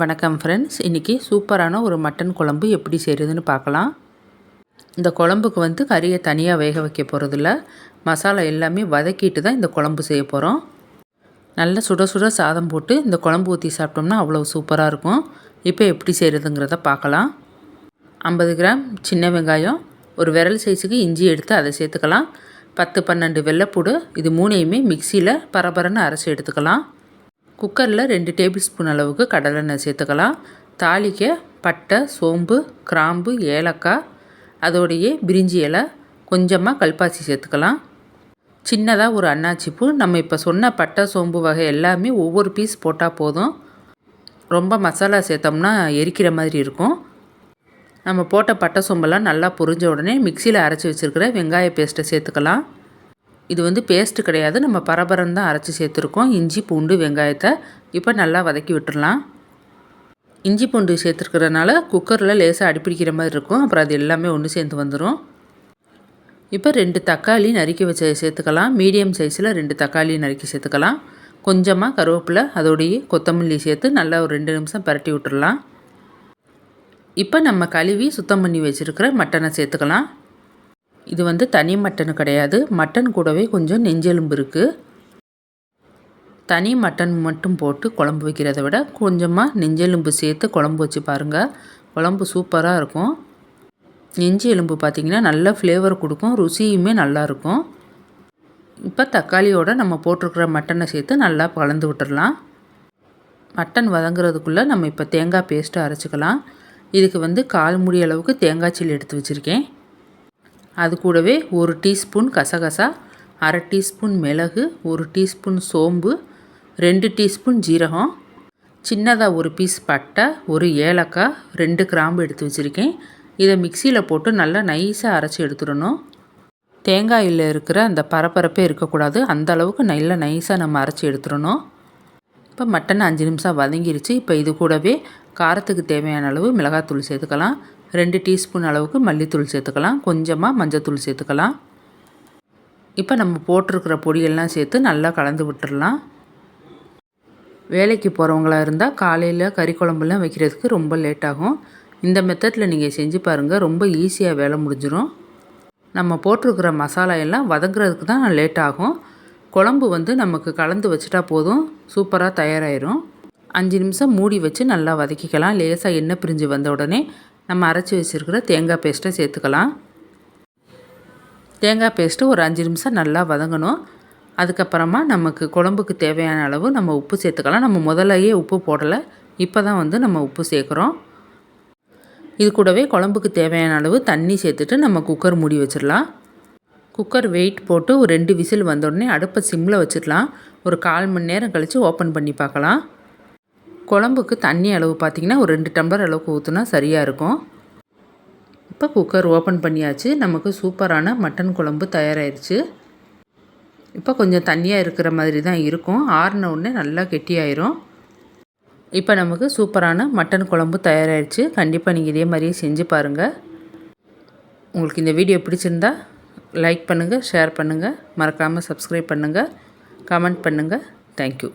வணக்கம் ஃப்ரெண்ட்ஸ் இன்றைக்கி சூப்பரான ஒரு மட்டன் குழம்பு எப்படி செய்கிறதுன்னு பார்க்கலாம். இந்த குழம்புக்கு வந்து கறியை தனியாக வேக வைக்க போகிறதில்ல மசாலா எல்லாமே வதக்கிட்டு தான் இந்த குழம்பு செய்ய போகிறோம் நல்ல சுட சுட சாதம் போட்டு இந்த குழம்பு ஊற்றி சாப்பிட்டோம்னா அவ்வளோ சூப்பராக இருக்கும். இப்போ எப்படி செய்கிறதுங்கிறத பார்க்கலாம். ஐம்பது கிராம் சின்ன வெங்காயம் ஒரு விரல் சைஸுக்கு இஞ்சி எடுத்து அதை சேர்த்துக்கலாம். பத்து பன்னெண்டு வெள்ளைப்பூடு இது மூணையுமே மிக்சியில் பரபரன்னு அரைச்சி எடுத்துக்கலாம். குக்கரில் ரெண்டு டேபிள் ஸ்பூன் அளவுக்கு கடலெண்ணெய் சேர்த்துக்கலாம். தாளிக்க பட்டை சோம்பு கிராம்பு ஏலக்காய் அதோடையே பிரிஞ்சி இலை கொஞ்சமாக கல்பாசி சேர்த்துக்கலாம். சின்னதாக ஒரு அன்னாச்சி பூ. நம்ம இப்போ சொன்ன பட்டை சோம்பு வகை எல்லாமே ஒவ்வொரு பீஸ் போட்டால் போதும். ரொம்ப மசாலா சேர்த்தோம்னா எரிக்கிற மாதிரி இருக்கும். நம்ம போட்ட பட்டை சோம்பெல்லாம் நல்லா புரிஞ்ச உடனே மிக்சியில் அரைச்சி வச்சுருக்கிற வெங்காய பேஸ்ட்டை சேர்த்துக்கலாம். இது வந்து பேஸ்ட்டு கிடையாது. நம்ம பரபரம் தான் அரைச்சி சேர்த்துருக்கோம். இஞ்சி பூண்டு வெங்காயத்தை இப்போ நல்லா வதக்கி விட்டுடலாம் இஞ்சி பூண்டு சேர்த்துருக்கிறதுனால குக்கரில் லேசாக அடிப்பிடிக்கிற மாதிரி இருக்கும். அப்புறம் அது எல்லாமே ஒன்று சேர்ந்து வந்துடும் இப்போ ரெண்டு தக்காளி நறுக்கி வச்ச சேர்த்துக்கலாம். மீடியம் சைஸில் ரெண்டு தக்காளி நறுக்கி சேர்த்துக்கலாம். கொஞ்சமாக கருவேப்பிலை அதோடைய கொத்தமல்லி சேர்த்து நல்லா ஒரு ரெண்டு நிமிஷம் பரட்டி விட்டுடலாம் இப்போ நம்ம கழுவி சுத்தம் பண்ணி வச்சுருக்கிற மட்டனை சேர்த்துக்கலாம். இது வந்து தனி மட்டன் கிடையாது. மட்டன் கூடவே கொஞ்சம் நெஞ்செலும்பு இருக்குது தனி மட்டன் மட்டும் போட்டு குழம்பு வைக்கிறத விட கொஞ்சமாக நெஞ்செலும்பு சேர்த்து குழம்பு வச்சு பாருங்கள் குழம்பு சூப்பராக இருக்கும். நெஞ்சு எலும்பு பார்த்திங்கன்னா நல்ல ஃப்ளேவர் கொடுக்கும். ருசியுமே நல்லாயிருக்கும் இப்போ தக்காளியோடு நம்ம போட்டிருக்கிற மட்டனை சேர்த்து நல்லா கலந்து விட்டுடலாம் மட்டன் வதங்குறதுக்குள்ளே நம்ம இப்போ தேங்காய் பேஸ்ட்டு அரைச்சிக்கலாம். இதுக்கு வந்து கால் முடி அளவுக்கு தேங்காய் சில்லி எடுத்து வச்சுருக்கேன். அது கூடவே ஒரு டீஸ்பூன் கசகசா அரை டீஸ்பூன் மிளகு ஒரு டீஸ்பூன் சோம்பு ரெண்டு டீஸ்பூன் ஜீரகம் சின்னதாக ஒரு பீஸ் பட்டை ஒரு ஏலக்காய் ரெண்டு கிராம்பு எடுத்து வச்சுருக்கேன். இதை மிக்சியில் போட்டு நல்லா நைஸாக அரைச்சி எடுத்துடணும். தேங்காயில் இருக்கிற அந்த பரப்பரப்பே இருக்கக்கூடாது. அந்த அளவுக்கு நல்லா நைஸாக நம்ம அரைச்சி எடுத்துடணும். இப்போ மட்டன் அஞ்சு நிமிஷம் வதங்கிருச்சு. இப்போ இது கூடவே காரத்துக்கு தேவையான அளவு மிளகாத்தூள் சேர்த்துக்கலாம். ரெண்டு டீஸ்பூன் அளவுக்கு மல்லித்தூள் சேர்த்துக்கலாம். கொஞ்சமாக மஞ்சத்தூள் சேர்த்துக்கலாம். இப்போ நம்ம போட்டிருக்கிற பொடியெல்லாம் சேர்த்து நல்லா கலந்து விட்டுடலாம் வேலைக்கு போகிறவங்களா இருந்தால் காலையில் கறி குழம்புலாம் வைக்கிறதுக்கு ரொம்ப லேட் ஆகும். இந்த மெத்தடில் நீங்கள் செஞ்சு பாருங்கள் ரொம்ப ஈஸியாக வேலை முடிஞ்சிடும் நம்ம போட்டிருக்கிற மசாலா எல்லாம் வதங்குறதுக்கு தான் லேட் ஆகும். குழம்பு வந்து நமக்கு கலந்து வச்சுட்டா போதும். சூப்பராக தயாராகிடும் அஞ்சு நிமிஷம் மூடி வச்சு நல்லா வதக்கிக்கலாம். லேசாக எண்ணெய் பிரிஞ்சு வந்த உடனே நம்ம அரைச்சி வச்சுருக்கிற தேங்காய் பேஸ்ட்டை சேர்த்துக்கலாம். தேங்காய் பேஸ்ட்டு ஒரு அஞ்சு நிமிஷம் நல்லா வதங்கணும். அதுக்கப்புறமா நமக்கு குழம்புக்கு தேவையான அளவு நம்ம உப்பு சேர்த்துக்கலாம். நம்ம முதல்லையே உப்பு போடலை. இப்போ தான் வந்து நம்ம உப்பு சேர்க்குறோம். இது கூடவே குழம்புக்கு தேவையான அளவு தண்ணி சேர்த்துட்டு நம்ம குக்கர் மூடி வச்சிடலாம். குக்கர் வெயிட் போட்டு ஒரு ரெண்டு விசில் வந்தோடனே அடுப்பை சிம்மில் வச்சிடலாம். ஒரு கால் மணி நேரம் கழித்து ஓப்பன் பண்ணி பார்க்கலாம். குழம்புக்கு தண்ணி அளவு பார்த்திங்கன்னா ஒரு ரெண்டு டம்ளர் அளவுக்கு ஊற்றுனா சரியாக இருக்கும். இப்போ குக்கர் ஓப்பன் பண்ணியாச்சு. நமக்கு சூப்பரான மட்டன் குழம்பு தயாராகிடுச்சு இப்போ கொஞ்சம் தண்ணியாக இருக்கிற மாதிரி தான் இருக்கும். ஆறின உடனே நல்லா கெட்டியாயிரும். இப்போ நமக்கு சூப்பரான மட்டன் குழம்பு தயாராகிடுச்சு கண்டிப்பாக நீங்கள் இதே மாதிரியே செஞ்சு பாருங்கள் உங்களுக்கு இந்த வீடியோ பிடிச்சிருந்தா லைக் பண்ணுங்கள் ஷேர் பண்ணுங்கள் மறக்காமல் சப்ஸ்கிரைப் பண்ணுங்கள் கமெண்ட் பண்ணுங்கள் தேங்க்யூ